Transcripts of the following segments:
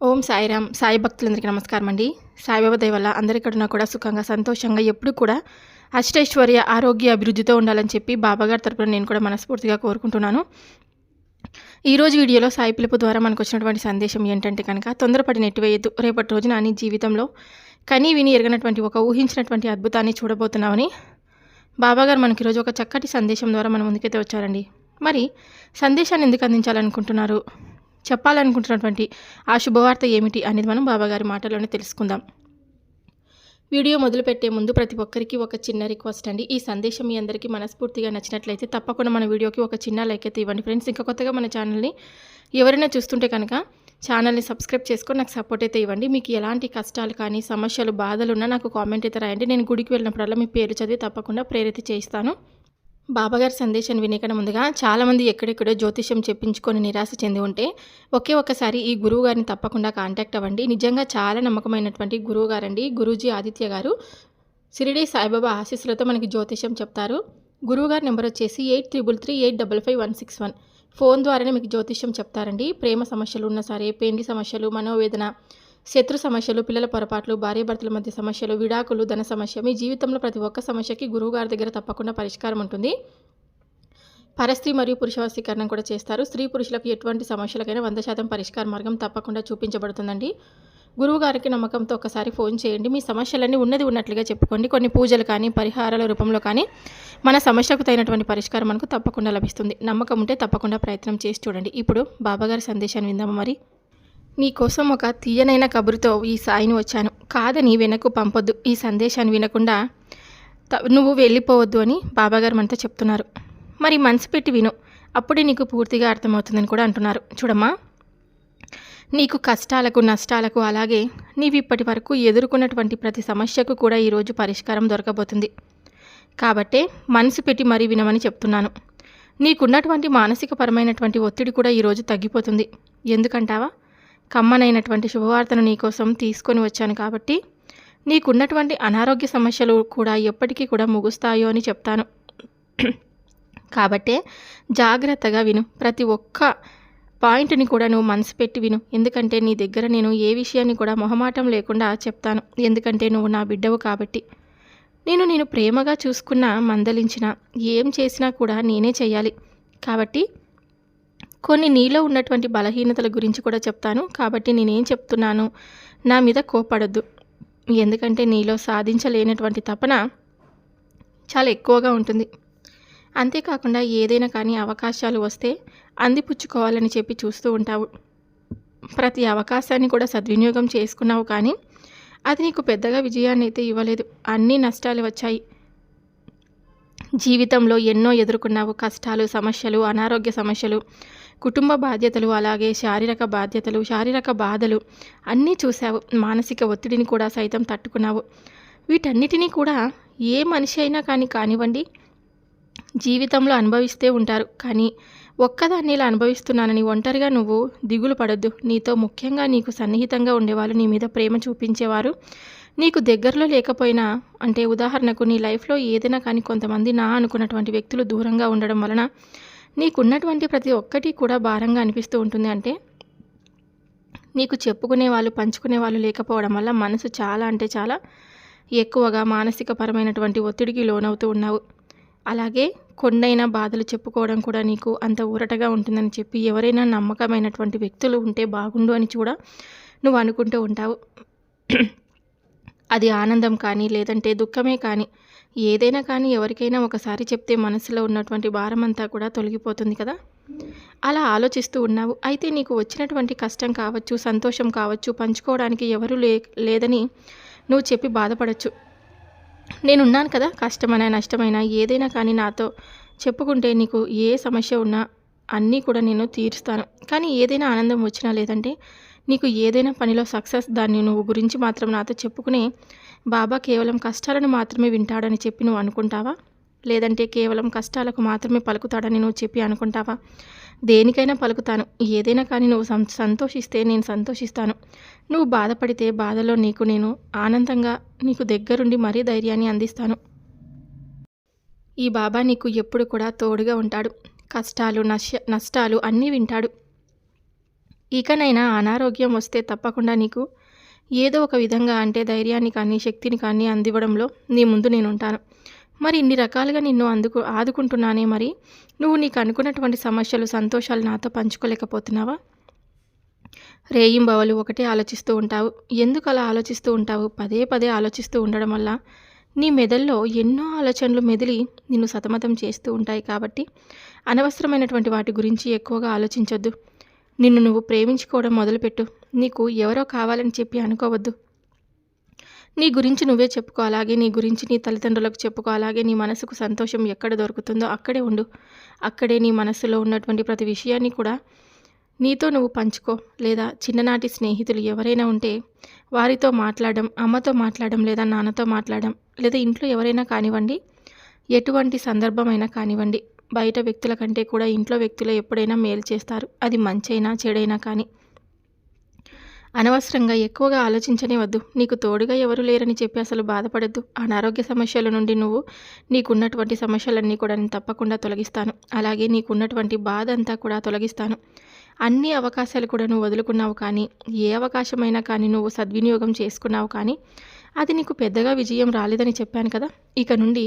ఓం సాయిరామ్ సాయి భక్తులందరికీ నమస్కారం అండి. సాయిబాబా దయ వల్ల అందరికన్నా కూడా సుఖంగా సంతోషంగా ఎప్పుడు కూడా అష్టైశ్వర్య ఆరోగ్య అభివృద్ధితో ఉండాలని చెప్పి బాబాగారి తరపున నేను కూడా మనస్ఫూర్తిగా కోరుకుంటున్నాను. ఈరోజు వీడియోలో సాయి పిలుపు ద్వారా మనకు వచ్చినటువంటి సందేశం ఏంటంటే కనుక తొందరపడి నెట్టివేయద్దు. రేపటి రోజున నీ జీవితంలో కనీ విని ఎరగనటువంటి ఒక ఊహించినటువంటి అద్భుతాన్ని చూడబోతున్నామని బాబాగారు మనకి ఈరోజు ఒక చక్కటి సందేశం ద్వారా మన ముందుకైతే వచ్చారండి. మరి సందేశాన్ని ఎందుకు అందించాలనుకుంటున్నారు? చెప్పాలనుకుంటున్నటువంటి ఆ శుభవార్త ఏమిటి అనేది మనం బాబాగారి మాటలోనే తెలుసుకుందాం. వీడియో మొదలుపెట్టే ముందు ప్రతి ఒక్కరికి ఒక చిన్న రిక్వెస్ట్ అండి. ఈ సందేశం మీ అందరికీ మనస్ఫూర్తిగా నచ్చినట్లయితే తప్పకుండా మన వీడియోకి ఒక చిన్న లైక్ అయితే ఇవ్వండి. ఫ్రెండ్స్ ఇంకా కొత్తగా మన ఛానల్ని ఎవరైనా చూస్తుంటే కనుక ఛానల్ని సబ్స్క్రైబ్ చేసుకొని నాకు సపోర్ట్ అయితే ఇవ్వండి. మీకు ఎలాంటి కష్టాలు కానీ సమస్యలు బాధలు ఉన్నా నాకు కామెంట్ అయితే రాయండి. నేను గుడికి వెళ్ళినప్పుడల్లా మీ పేరు చదివి తప్పకుండా ప్రేరిత చేయిస్తాను. బాబాగారి సందేశాన్ని వినేకన్నా ముందుగా చాలామంది ఎక్కడెక్కడో జ్యోతిష్యం చెప్పించుకొని నిరాశ చెంది ఉంటే ఒకే ఒక్కసారి ఈ గురువు గారిని తప్పకుండా కాంటాక్ట్ అవ్వండి. నిజంగా చాలా నమ్మకమైనటువంటి గురువు గారండి గురూజీ ఆదిత్య గారు. సిరిడి సాయిబాబా ఆశీస్సులతో మనకి జ్యోతిష్యం చెప్తారు. గురువు గారి నెంబర్ వచ్చేసి eight triple three eight double five one six one. Phone ద్వారానే మీకు జ్యోతిష్యం చెప్తారండి. ప్రేమ సమస్యలు ఉన్న సరే పెండి సమస్యలు మనోవేదన శత్రు సమస్యలు పిల్లల పొరపాట్లు భార్యాభర్తల మధ్య సమస్యలు విడాకులు ధన సమస్య మీ జీవితంలో ప్రతి ఒక్క సమస్యకి గురువుగారి దగ్గర తప్పకుండా పరిష్కారం ఉంటుంది. పరస్త్రీ మరియు పురుష వశీకరణం కూడా చేస్తారు. స్త్రీ పురుషులకు ఎటువంటి సమస్యలకైనా వంద శాతం పరిష్కార మార్గం తప్పకుండా చూపించబడుతుందండి. గురువుగారికి నమ్మకంతో ఒకసారి ఫోన్ చేయండి. మీ సమస్యలన్నీ ఉన్నది ఉన్నట్లుగా చెప్పుకోండి. కొన్ని పూజలు కానీ పరిహారాల రూపంలో కానీ మన సమస్యకు తగినటువంటి పరిష్కారం మనకు తప్పకుండా లభిస్తుంది. నమ్మకం ఉంటే తప్పకుండా ప్రయత్నం చేసి చూడండి. ఇప్పుడు బాబాగారి సందేశాన్ని విందాము మరి? నీకోసం ఒక తీయనైన కబురుతో ఈ సాయిని వచ్చాను. కాదని వెనక్కు పంపొద్దు. ఈ సందేశాన్ని వినకుండా నువ్వు వెళ్ళిపోవద్దు అని బాబాగారు మనతో చెప్తున్నారు. మరి మనసు పెట్టి విను. అప్పుడే నీకు పూర్తిగా అర్థమవుతుందని కూడా అంటున్నారు. చూడమ్మా. నీకు కష్టాలకు నష్టాలకు అలాగే నీవు ఇప్పటి వరకు ఎదుర్కొన్నటువంటి ప్రతి సమస్యకు కూడా ఈరోజు పరిష్కారం దొరకబోతుంది. కాబట్టే మనసు పెట్టి మరీ వినమని చెప్తున్నాను. నీకున్నటువంటి మానసిక పరమైనటువంటి ఒత్తిడి కూడా ఈరోజు తగ్గిపోతుంది. ఎందుకంటావా? కమ్మనైనటువంటి శుభవార్తను నీకోసం తీసుకొని వచ్చాను కాబట్టి నీకున్నటువంటి అనారోగ్య సమస్యలు కూడా ఎప్పటికీ కూడా ముగుస్తాయో అని చెప్తాను. కాబట్టే జాగ్రత్తగా విను. ప్రతి ఒక్క పాయింట్ని కూడా నువ్వు మనసు పెట్టి విను. ఎందుకంటే నీ దగ్గర నేను ఏ విషయాన్ని కూడా మొహమాటం లేకుండా చెప్తాను. ఎందుకంటే నువ్వు నా బిడ్డవు కాబట్టి. నేను నేను ప్రేమగా చూసుకున్నా మందలించిన ఏం చేసినా కూడా నేనే చేయాలి కాబట్టి కొన్ని నీలో ఉన్నటువంటి బలహీనతల గురించి కూడా చెప్తాను. కాబట్టి నేనేం చెప్తున్నాను? నా మీద కోపడద్దు ఎందుకంటే నీలో సాధించలేనటువంటి తపన చాలా ఎక్కువగా ఉంటుంది. అంతేకాకుండా ఏదైనా కానీ అవకాశాలు వస్తే అందిపుచ్చుకోవాలని చెప్పి చూస్తూ ఉంటావు. ప్రతి అవకాశాన్ని కూడా సద్వినియోగం చేసుకున్నావు కానీ అది నీకు పెద్దగా విజయాన్ని అయితే ఇవ్వలేదు. అన్ని నష్టాలు వచ్చాయి. జీవితంలో ఎన్నో ఎదుర్కొన్నావు. కష్టాలు సమస్యలు అనారోగ్య సమస్యలు కుటుంబ బాధ్యతలు అలాగే శారీరక బాధ్యతలు శారీరక బాధలు అన్నీ చూసావు మానసిక ఒత్తిడిని కూడా సైతం తట్టుకున్నావు. వీటన్నిటినీ కూడా ఏ మనిషి అయినా కానీ కానివ్వండి జీవితంలో అనుభవిస్తే ఉంటారు. కానీ ఒక్కదాన్ని ఇలా అనుభవిస్తున్నానని ఒంటరిగా నువ్వు దిగులు పడొద్దు. నీతో ముఖ్యంగా నీకు సన్నిహితంగా ఉండేవాళ్ళు నీ మీద ప్రేమ చూపించేవారు. నీకు దగ్గరలో లేకపోయినా అంటే ఉదాహరణకు నీ లైఫ్లో ఏదైనా కానీ కొంతమంది నా అనుకున్నటువంటి వ్యక్తులు దూరంగా ఉండడం వలన నీకున్నటువంటి ప్రతి ఒక్కటి కూడా భారంగా అనిపిస్తూ ఉంటుంది అంటే నీకు చెప్పుకునే వాళ్ళు పంచుకునే వాళ్ళు లేకపోవడం వల్ల మనసు చాలా అంటే చాలా ఎక్కువగా మానసిక పరమైనటువంటి ఒత్తిడికి లోనవుతూ ఉన్నావు. అలాగే కొండైనా బాధలు చెప్పుకోవడం కూడా నీకు అంత ఊరటగా ఉంటుందని చెప్పి ఎవరైనా నమ్మకమైనటువంటి వ్యక్తులు ఉంటే బాగుండు అని కూడా నువ్వు అనుకుంటూ ఉంటావు. అది ఆనందం కానీ లేదంటే దుఃఖమే కానీ ఏదైనా కానీ ఎవరికైనా ఒకసారి చెప్తే మనసులో ఉన్నటువంటి భారం అంతా కూడా తొలగిపోతుంది కదా? అలా ఆలోచిస్తూ ఉన్నావు. అయితే నీకు వచ్చినటువంటి కష్టం కావచ్చు సంతోషం కావచ్చు పంచుకోవడానికి ఎవరు లే లేదని నువ్వు చెప్పి బాధపడచ్చు. నేనున్నాను కదా కష్టమైనా నష్టమైనా ఏదైనా కానీ నాతో చెప్పుకుంటే నీకు ఏ సమస్య ఉన్నా అన్నీ కూడా నేను తీరుస్తాను. కానీ ఏదైనా ఆనందం వచ్చినా లేదంటే నీకు ఏదైనా పనిలో సక్సెస్ దాన్ని నువ్వు గురించి మాత్రం నాతో చెప్పుకునే బాబా కేవలం కష్టాలను మాత్రమే వింటాడని చెప్పి నువ్వు అనుకుంటావా? లేదంటే కేవలం కష్టాలకు మాత్రమే పలుకుతాడని నువ్వు చెప్పి అనుకుంటావా? దేనికైనా పలుకుతాను. ఏదైనా కానీ నువ్వు సం సంతోషిస్తే నేను సంతోషిస్తాను. నువ్వు బాధపడితే బాధలో నీకు నేను ఆనందంగా నీకు దగ్గరుండి మరీ ధైర్యాన్ని అందిస్తాను. ఈ బాబా నీకు ఎప్పుడు కూడా తోడుగా ఉంటాడు. కష్టాలు నష్ట నష్టాలు అన్నీ వింటాడు. ఇకనైనా అనారోగ్యం వస్తే తప్పకుండా నీకు ఏదో ఒక విధంగా అంటే ధైర్యాన్ని కానీ శక్తిని కానీ అందివ్వడంలో నీ ముందు నేను ఉంటాను మరి ఇన్ని రకాలుగా నిన్ను అందుకు ఆదుకుంటున్నానే మరి? నువ్వు నీకు అనుకున్నటువంటి సమస్యలు సంతోషాలు నాతో పంచుకోలేకపోతున్నావా? రేయింబవలు ఒకటే ఆలోచిస్తూ ఉంటావు. ఎందుకు అలా ఆలోచిస్తూ ఉంటావు? పదే పదే ఆలోచిస్తూ ఉండడం వల్ల నీ మెదల్లో ఎన్నో ఆలోచనలు మెదిలి నిన్ను సతమతం చేస్తూ ఉంటాయి కాబట్టి అనవసరమైనటువంటి వాటి గురించి ఎక్కువగా ఆలోచించొద్దు. నిన్ను నువ్వు ప్రేమించుకోవడం మొదలుపెట్టు. నీకు ఎవరో కావాలని చెప్పి అనుకోవద్దు. నీ గురించి నువ్వే చెప్పుకో అలాగే నీ గురించి నీ తల్లిదండ్రులకు చెప్పుకో అలాగే నీ మనసుకు సంతోషం ఎక్కడ దొరుకుతుందో అక్కడే ఉండు. అక్కడే నీ మనసులో ఉన్నటువంటి ప్రతి విషయాన్ని కూడా నీతో నువ్వు పంచుకో. లేదా చిన్ననాటి స్నేహితులు ఎవరైనా ఉంటే వారితో మాట్లాడడం అమ్మతో మాట్లాడడం లేదా నాన్నతో మాట్లాడడం లేదా ఇంట్లో ఎవరైనా కానివ్వండి ఎటువంటి సందర్భమైనా కానివ్వండి బయట వ్యక్తుల కంటే కూడా ఇంట్లో వ్యక్తులు ఎప్పుడైనా మేలు చేస్తారు. అది మంచైనా చెడైనా కానీ అనవసరంగా ఎక్కువగా ఆలోచించనే వద్దు నీకు తోడుగా ఎవరు లేరని చెప్పి అసలు బాధపడద్దు. అనారోగ్య సమస్యల నుండి నువ్వు నీకున్నటువంటి సమస్యలన్నీ కూడా నేను తప్పకుండా తొలగిస్తాను. అలాగే నీకున్నటువంటి బాధ అంతా కూడా తొలగిస్తాను. అన్ని అవకాశాలు కూడా నువ్వు వదులుకున్నావు కానీ ఏ అవకాశమైనా కానీ నువ్వు సద్వినియోగం చేసుకున్నావు కానీ అది నీకు పెద్దగా విజయం రాలేదని చెప్పాను కదా. ఇక నుండి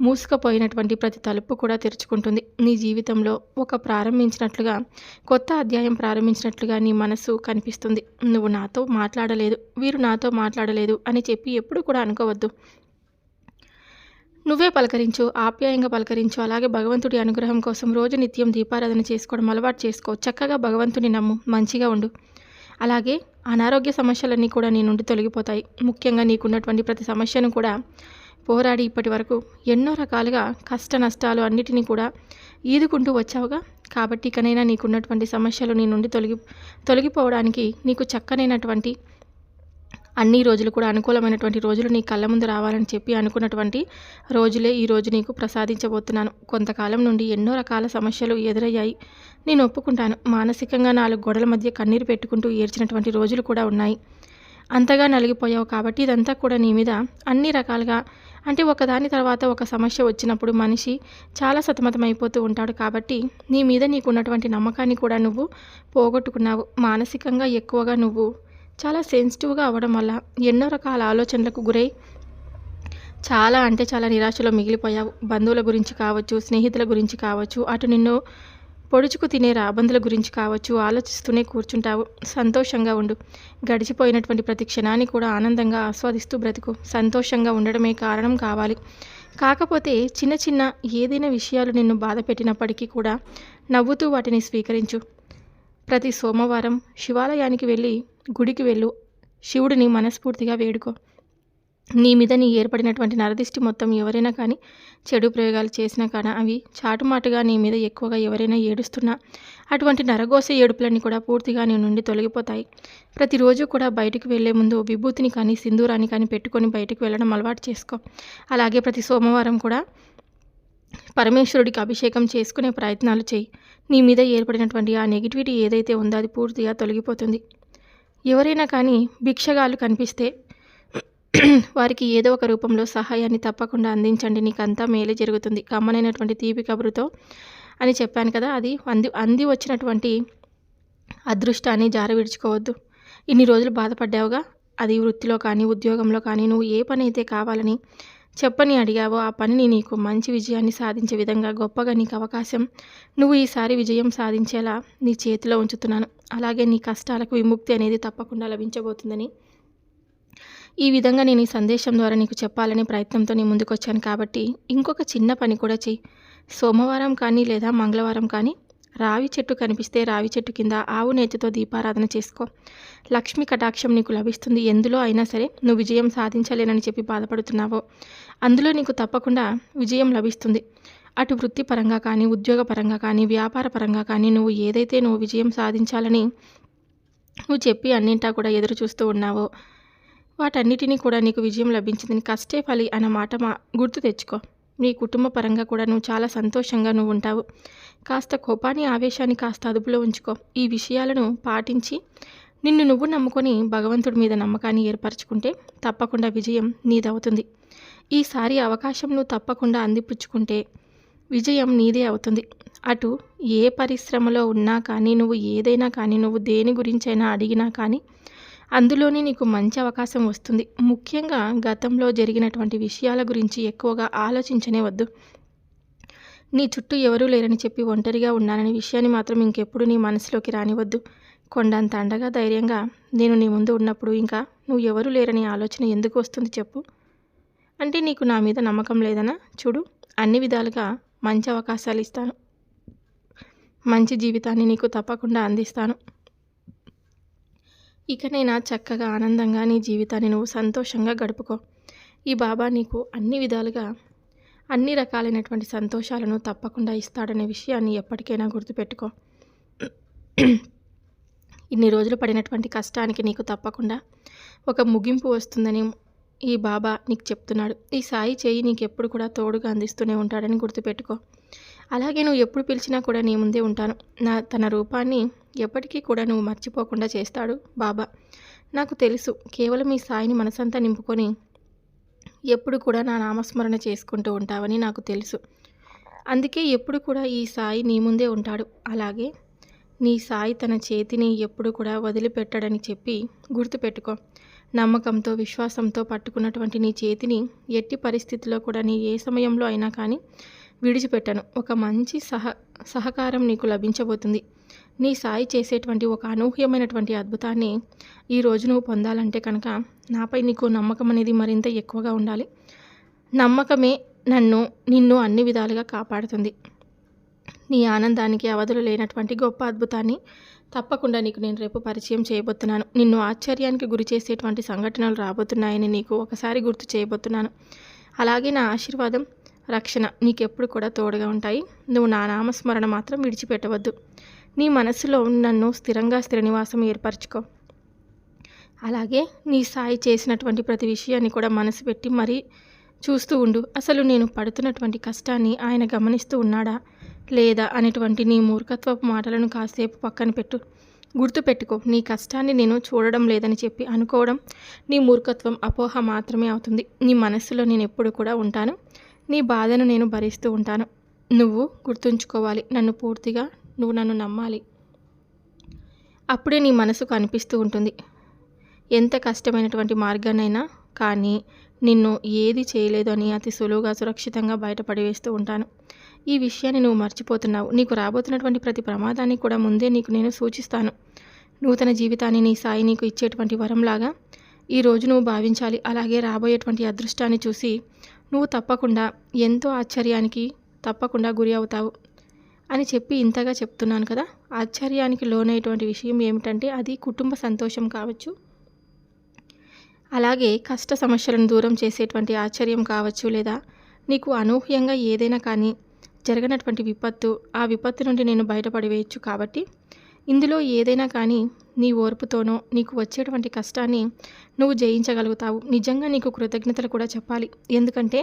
మూసుకుపోయినటువంటి ప్రతి తలుపు కూడా తెరుచుకుంటుంది. నీ జీవితంలో ఒక ప్రారంభించినట్లుగా కొత్త అధ్యాయం ప్రారంభించినట్లుగా నీ మనసు కనిపిస్తుంది. నువ్వు నాతో మాట్లాడలేదు వీరు నాతో మాట్లాడలేదు అని చెప్పి ఎప్పుడు కూడా అనుకోవద్దు. నువ్వే పలకరించు ఆప్యాయంగా పలకరించు. అలాగే భగవంతుడి అనుగ్రహం కోసం రోజు నిత్యం దీపారాధన చేసుకోవడం అలవాటు చేసుకో. చక్కగా భగవంతుని నమ్ము మంచిగా ఉండు. అలాగే అనారోగ్య సమస్యలన్నీ కూడా నీ నుండి తొలగిపోతాయి. ముఖ్యంగా నీకున్నటువంటి ప్రతి సమస్యను కూడా పోరాడి ఇప్పటి వరకు ఎన్నో రకాలుగా కష్ట నష్టాలు అన్నిటినీ కూడా ఈదుకుంటూ వచ్చావుగా. కాబట్టి ఇకనైనా నీకున్నటువంటి సమస్యలు నీ నుండి తొలగి తొలగిపోవడానికి నీకు చక్కనైనటువంటి అన్ని రోజులు కూడా అనుకూలమైనటువంటి రోజులు నీ కళ్ళ ముందు రావాలని చెప్పి అనుకున్నటువంటి రోజులే ఈ రోజు నీకు ప్రసాదించబోతున్నాను. కొంతకాలం నుండి ఎన్నో రకాల సమస్యలు ఎదురయ్యాయి. నేను ఒప్పుకుంటాను. మానసికంగా నాలుగు గొడవల మధ్య కన్నీరు పెట్టుకుంటూ ఏడ్చినటువంటి రోజులు కూడా ఉన్నాయి. అంతగా నలిగిపోయావు కాబట్టి ఇదంతా కూడా నీ మీద అన్ని రకాలుగా అంటే ఒకదాని తర్వాత ఒక సమస్య వచ్చినప్పుడు మనిషి చాలా సతమతమైపోతూ ఉంటాడు కాబట్టి నీ మీద నీకున్నటువంటి నమ్మకాన్ని కూడా నువ్వు పోగొట్టుకున్నావు. మానసికంగా ఎక్కువగా నువ్వు చాలా సెన్సిటివ్గా అవ్వడం వల్ల ఎన్నో రకాల ఆలోచనలకు గురై చాలా అంటే చాలా నిరాశలో మిగిలిపోయావు. బంధువుల గురించి కావచ్చు స్నేహితుల గురించి కావచ్చు అటు నిన్ను పొడుచుకు తినే రాబందుల గురించి కావచ్చు ఆలోచిస్తూనే కూర్చుంటావు. సంతోషంగా ఉండు. గడిచిపోయినటువంటి ప్రతి క్షణాన్ని కూడా ఆనందంగా ఆస్వాదిస్తూ బ్రతుకు. సంతోషంగా ఉండడమే కారణం కావాలి. కాకపోతే చిన్న చిన్న ఏదైనా విషయాలు నిన్ను బాధ పెట్టినప్పటికీ కూడా నవ్వుతూ వాటిని స్వీకరించు. ప్రతి సోమవారం శివాలయానికి వెళ్ళి గుడికి వెళ్ళు. శివుడిని మనస్ఫూర్తిగా వేడుకో. నీ మీద నీ ఏర్పడినటువంటి నరదిష్టి మొత్తం ఎవరైనా కానీ చెడు ప్రయోగాలు చేసినా కానీ అవి చాటుమాటుగా నీ మీద ఎక్కువగా ఎవరైనా ఏడుస్తున్నా అటువంటి నరగోస ఏడుపులన్నీ కూడా పూర్తిగా నీ నుండి తొలగిపోతాయి. ప్రతిరోజు కూడా బయటకు వెళ్ళే ముందు విభూతిని కానీ సింధూరాన్ని కానీ పెట్టుకొని బయటకు వెళ్ళడం అలవాటు చేసుకో. అలాగే ప్రతి సోమవారం కూడా పరమేశ్వరుడికి అభిషేకం చేసుకునే ప్రయత్నాలు చేయి. నీ మీద ఏర్పడినటువంటి ఆ నెగిటివిటీ ఏదైతే ఉందో అది పూర్తిగా తొలగిపోతుంది. ఎవరైనా కానీ భిక్షగాలు కనిపిస్తే వారికి ఏదో ఒక రూపంలో సహాయాన్ని తప్పకుండా అందించండి. నీకంతా మేలే జరుగుతుంది. కమ్మనైనటువంటి తీపి కబురుతో అని చెప్పాను కదా అది అంది అంది వచ్చినటువంటి అదృష్టాన్ని జార విడుచుకోవద్దు ఇన్ని రోజులు బాధపడ్డావుగా? అది వృత్తిలో కానీ ఉద్యోగంలో కానీ నువ్వు ఏ పని అయితే కావాలని చెప్పని అడిగావో ఆ పనిని నీకు మంచి విజయాన్ని సాధించే విధంగా గొప్పగా నీకు అవకాశం నువ్వు ఈసారి విజయం సాధించేలా నీ చేతిలో ఉంచుతున్నాను. అలాగే నీ కష్టాలకు విముక్తి అనేది తప్పకుండా లభించబోతుందని ఈ విధంగా నేను ఈ సందేశం ద్వారా నీకు చెప్పాలనే ప్రయత్నంతో నేను ముందుకొచ్చాను కాబట్టి ఇంకొక చిన్న పని కూడా చెయ్యి. సోమవారం కానీ లేదా మంగళవారం కానీ రావి చెట్టు కనిపిస్తే రావి చెట్టు కింద ఆవు నేతితో దీపారాధన చేసుకో. లక్ష్మి కటాక్షం నీకు లభిస్తుంది. ఎందులో అయినా సరే నువ్వు విజయం సాధించలేనని చెప్పి బాధపడుతున్నావో అందులో నీకు తప్పకుండా విజయం లభిస్తుంది. అటు వృత్తిపరంగా కానీ ఉద్యోగపరంగా కానీ వ్యాపార పరంగా కానీ నువ్వు ఏదైతే నువ్వు విజయం సాధించాలని నువ్వు చెప్పి అన్నింటా కూడా ఎదురు చూస్తూ ఉన్నావో వాటన్నిటినీ కూడా నీకు విజయం లభించింది కష్టే ఫలి అన్న మాట మా గుర్తు తెచ్చుకో. నీ కుటుంబ పరంగా కూడా నువ్వు చాలా సంతోషంగా నువ్వు ఉంటావు. కాస్త కోపాన్ని ఆవేశాన్ని కాస్త అదుపులో ఉంచుకో. ఈ విషయాలను పాటించి నిన్ను నువ్వు నమ్ముకొని భగవంతుడి మీద నమ్మకాన్ని ఏర్పరచుకుంటే తప్పకుండా విజయం నీదవుతుంది. ఈసారి అవకాశం నువ్వు తప్పకుండా అందిపుచ్చుకుంటే విజయం నీదే అవుతుంది. అటు ఏ పరిశ్రమలో ఉన్నా కానీ నువ్వు ఏదైనా కానీ నువ్వు దేని గురించైనా అడిగినా కానీ అందులోనే నీకు మంచి అవకాశం వస్తుంది. ముఖ్యంగా గతంలో జరిగినటువంటి విషయాల గురించి ఎక్కువగా ఆలోచించనే వద్దు. నీ చుట్టూ ఎవరూ లేరని చెప్పి ఒంటరిగా ఉన్నాననే విషయాన్ని మాత్రం ఇంకెప్పుడు నీ మనసులోకి రానివద్దు కొండంత అండగా ధైర్యంగా నేను నీ ముందు ఉన్నప్పుడు ఇంకా నువ్వు ఎవరు లేరని ఆలోచన ఎందుకు వస్తుంది చెప్పు. అంటే నీకు నా మీద నమ్మకం లేదనా? చూడు అన్ని విధాలుగా మంచి అవకాశాలు ఇస్తాను. మంచి జీవితాన్ని నీకు తప్పకుండా అందిస్తాను. ఇకనైనా చక్కగా ఆనందంగా నీ జీవితాన్ని నువ్వు సంతోషంగా గడుపుకో. ఈ బాబా నీకు అన్ని విధాలుగా అన్ని రకాలైనటువంటి సంతోషాలను తప్పకుండా ఇస్తాడనే విషయాన్ని ఎప్పటికైనా గుర్తుపెట్టుకో. ఇన్ని రోజులు పడినటువంటి కష్టానికి నీకు తప్పకుండా ఒక ముగింపు వస్తుందని ఈ బాబా నీకు చెప్తున్నాడు. ఈ సాయి చేయి నీకు ఎప్పుడు కూడా తోడుగా అందిస్తూనే ఉంటాడని గుర్తుపెట్టుకో. అలాగే నువ్వు ఎప్పుడు పిలిచినా కూడా నీ ముందే ఉంటాను. నా తన రూపాన్ని ఎప్పటికీ కూడా నువ్వు మర్చిపోకుండా చేస్తాడు బాబా. నాకు తెలుసు కేవలం ఈ సాయిని మనసంతా నింపుకొని ఎప్పుడు కూడా నా నామస్మరణ చేసుకుంటూ ఉంటావని నాకు తెలుసు. అందుకే ఎప్పుడు కూడా ఈ సాయి నీ ముందే ఉంటాడు. అలాగే నీ సాయి తన చేతిని ఎప్పుడు కూడా వదిలిపెట్టడని చెప్పి గుర్తుపెట్టుకో. నమ్మకంతో విశ్వాసంతో పట్టుకున్నటువంటి నీ చేతిని ఎట్టి పరిస్థితిలో కూడా నీ ఏ సమయంలో అయినా కానీ విడిచిపెట్టను. ఒక మంచి సహ సహకారం నీకు లభించబోతుంది. నీ సాయి చేసేటువంటి ఒక అనూహ్యమైనటువంటి అద్భుతాన్ని ఈ రోజు నువ్వు పొందాలంటే కనుక నాపై నీకు నమ్మకం అనేది మరింత ఎక్కువగా ఉండాలి. నమ్మకమే నన్ను నిన్ను అన్ని విధాలుగా కాపాడుతుంది. నీ ఆనందానికి అవధులు లేనటువంటి గొప్ప అద్భుతాన్ని తప్పకుండా నీకు నేను రేపు పరిచయం చేయబోతున్నాను. నిన్ను ఆశ్చర్యానికి గురి చేసేటువంటి సంఘటనలు రాబోతున్నాయని నీకు ఒకసారి గుర్తు చేయబోతున్నాను. అలాగే నా ఆశీర్వాదం రక్షణ నీకెప్పుడు కూడా తోడుగా ఉంటాయి. నువ్వు నా నామస్మరణ మాత్రం విడిచిపెట్టవద్దు. నీ మనసులో నన్ను స్థిరంగా శ్రీనివాసం ఏర్పరచుకో. అలాగే నీ సాయి చేసినటువంటి ప్రతి విషయాన్ని కూడా మనసు పెట్టి మరీ చూస్తూ ఉండు. అసలు నేను పడుతున్నటువంటి కష్టాన్ని ఆయన గమనిస్తూ ఉన్నాడా? లేదా? అనేటువంటి నీ మూర్ఖత్వపు మాటలను కాసేపు పక్కన పెట్టు. గుర్తుపెట్టుకో నీ కష్టాన్ని నేను చూడడం లేదని చెప్పి అనుకోవడం నీ మూర్ఖత్వం అపోహ మాత్రమే అవుతుంది. నీ మనస్సులో నేను ఎప్పుడు కూడా ఉంటాను. నీ బాధను నేను భరిస్తూ ఉంటాను. నువ్వు గుర్తుంచుకోవాలి. నన్ను పూర్తిగా నువ్వు నన్ను నమ్మాలి. అప్పుడే నీ మనసుకు అనిపిస్తూ ఉంటుంది. ఎంత కష్టమైనటువంటి మార్గానైనా కానీ నిన్ను ఏది చేయలేదు అని అతి సులువుగా సురక్షితంగా బయటపడివేస్తూ ఉంటాను. ఈ విషయాన్ని నువ్వు మర్చిపోతున్నావు. నీకు రాబోతున్నటువంటి ప్రతి ప్రమాదాన్ని కూడా ముందే నీకు నేను సూచిస్తాను. నూతన జీవితాన్ని నీ సాయి నీకు ఇచ్చేటువంటి వరంలాగా ఈరోజు నువ్వు భావించాలి. అలాగే రాబోయేటువంటి అదృష్టాన్ని చూసి నువ్వు తప్పకుండా ఎంతో ఆశ్చర్యానికి తప్పకుండా గురి అవుతావు అని చెప్పి ఇంతగా చెప్తున్నాను కదా ఆశ్చర్యానికి లోనైనటువంటి విషయం ఏమిటంటే అది కుటుంబ సంతోషం కావచ్చు. అలాగే కష్ట సమస్యలను దూరం చేసేటువంటి ఆశ్చర్యం కావచ్చు లేదా నీకు అనూహ్యంగా ఏదైనా కానీ జరగనటువంటి విపత్తు ఆ విపత్తు నుండి నేను బయటపడివేయచ్చు కాబట్టి ఇందులో ఏదైనా కానీ నీ ఓర్పుతోనో నీకు వచ్చేటువంటి కష్టాన్ని నువ్వు జయించగలుగుతావు. నిజంగా నీకు కృతజ్ఞతలు కూడా చెప్పాలి. ఎందుకంటే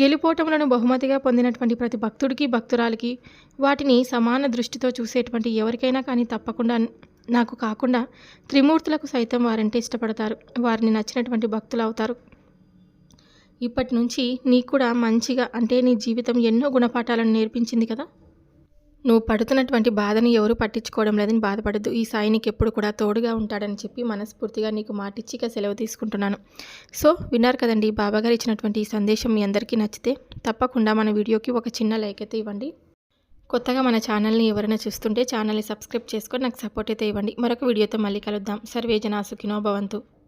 గెలుపోటములను బహుమతిగా పొందినటువంటి ప్రతి భక్తుడికి భక్తురాలికి వాటిని సమాన దృష్టితో చూసేటువంటి ఎవరికైనా కానీ తప్పకుండా నాకు కాకుండా త్రిమూర్తులకు సైతం వారంటే ఇష్టపడతారు. వారిని నచ్చినటువంటి భక్తులు అవుతారు. ఇప్పటి నుంచి నీకు కూడా మంచిగా అంటే నీ జీవితం ఎన్నో గుణపాఠాలను నేర్పించింది కదా. నువ్వు పడుతున్నటువంటి బాధని ఎవరు పట్టించుకోవడం లేదని బాధపడద్దు. ఈ సాయి నీకు ఎప్పుడు కూడా తోడుగా ఉంటాడని చెప్పి మనస్ఫూర్తిగా నీకు మాటిచ్చిగా సెలవు తీసుకుంటున్నాను. సో విన్నారు కదండి బాబాగారు ఇచ్చినటువంటి ఈ సందేశం మీ అందరికీ నచ్చితే తప్పకుండా మన వీడియోకి ఒక చిన్న లైక్ అయితే ఇవ్వండి. కొత్తగా మన ఛానల్ని ఎవరైనా చూస్తుంటే ఛానల్ని సబ్స్క్రైబ్ చేసుకొని నాకు సపోర్ట్ అయితే ఇవ్వండి. మరొక వీడియోతో మళ్ళీ కలుద్దాం. సర్వేజనా సుఖినో భవంతు.